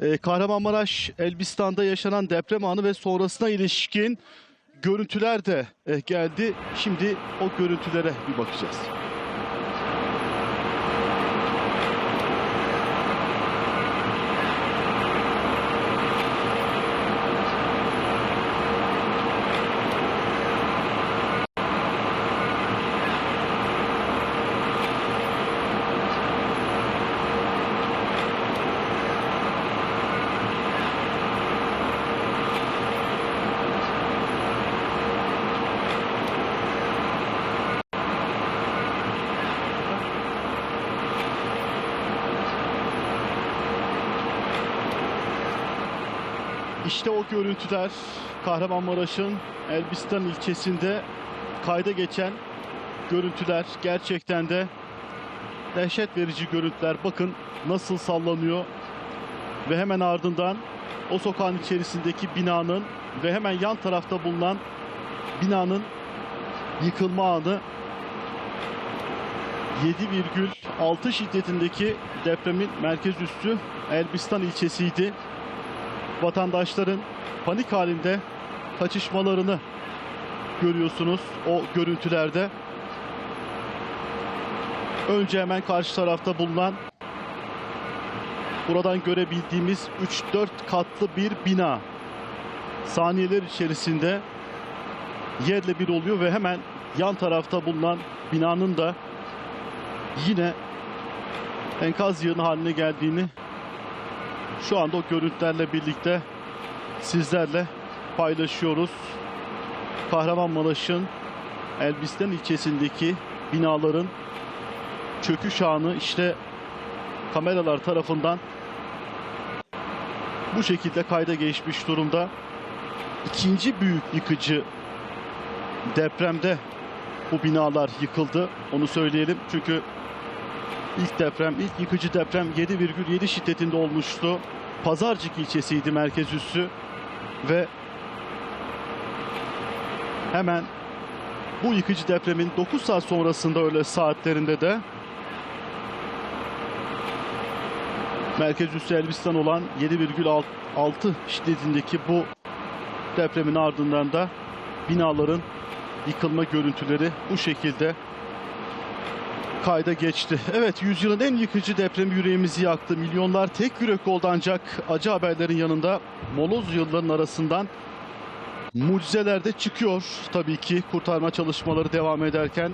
Ee, Kahramanmaraş, Elbistan'da yaşanan deprem anı ve sonrasına ilişkin görüntüler de e, geldi. Şimdi o görüntülere bir bakacağız. İşte o görüntüler Kahramanmaraş'ın Elbistan ilçesinde kayda geçen görüntüler. Gerçekten de dehşet verici görüntüler. Bakın nasıl sallanıyor ve hemen ardından o sokağın içerisindeki binanın ve hemen yan tarafta bulunan binanın yıkılma anı. 7,6 şiddetindeki depremin merkez üssü Elbistan ilçesiydi vatandaşların panik halinde kaçışmalarını görüyorsunuz o görüntülerde. Önce hemen karşı tarafta bulunan buradan görebildiğimiz 3-4 katlı bir bina saniyeler içerisinde yerle bir oluyor ve hemen yan tarafta bulunan binanın da yine enkaz yığını haline geldiğini şu anda o görüntülerle birlikte sizlerle paylaşıyoruz. Kahramanmaraş'ın Elbistan ilçesindeki binaların çöküş anı işte kameralar tarafından bu şekilde kayda geçmiş durumda. İkinci büyük yıkıcı depremde bu binalar yıkıldı. Onu söyleyelim çünkü İlk deprem, ilk yıkıcı deprem 7,7 şiddetinde olmuştu. Pazarcık ilçesiydi merkez üssü ve hemen bu yıkıcı depremin 9 saat sonrasında öyle saatlerinde de merkez üssü Elbistan olan 7,6 şiddetindeki bu depremin ardından da binaların yıkılma görüntüleri bu şekilde kayda geçti. Evet yüzyılın en yıkıcı depremi yüreğimizi yaktı. Milyonlar tek yürek oldu ancak acı haberlerin yanında moloz yılların arasından mucizeler de çıkıyor. Tabii ki kurtarma çalışmaları devam ederken